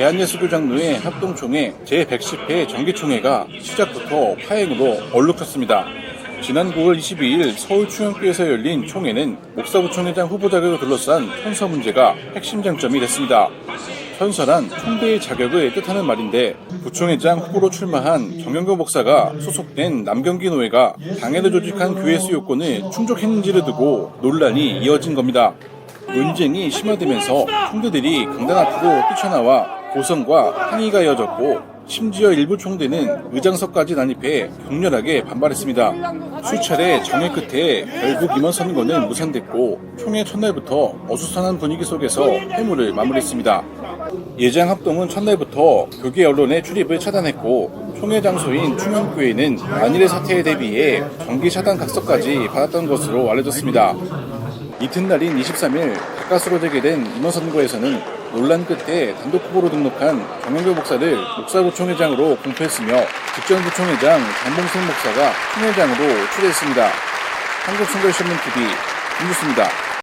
대한예수교장로회 합동총회 제110회 정기총회가 시작부터 파행으로 얼룩졌습니다. 지난 9월 22일 서울충영교에서 열린 총회는 목사부총회장 후보 자격을 둘러싼 현서 문제가 핵심 쟁점이 됐습니다. 현서란 총대의 자격을 뜻하는 말인데 부총회장 후보로 출마한 정영교 목사가 소속된 남경기 노회가 당회를 조직한 교회 수 요건을 충족했는지를 두고 논란이 이어진 겁니다. 논쟁이 심화되면서 총대들이 강단 앞으로 뛰쳐나와 고성과 항의가 이어졌고 심지어 일부 총대는 의장석까지 난입해 격렬하게 반발했습니다. 수차례 정회 끝에 결국 임원 선거는 무산됐고 총회 첫날부터 어수선한 분위기 속에서 회무를 마무리했습니다. 예장 합동은 첫날부터 교계 언론의 출입을 차단했고 총회 장소인 충영교회는 만일의 사태에 대비해 정기 차단 각서까지 받았던 것으로 알려졌습니다. 이튿날인 23일 가까스로 재개된 임원 선거에서는 논란 끝에 단독 후보로 등록한 정영교 목사를 목사부총회장으로 공표했으며 직전 부총회장 장봉승 목사가 총회장으로 추대했습니다. 한국선거신문TV 김주수입니다.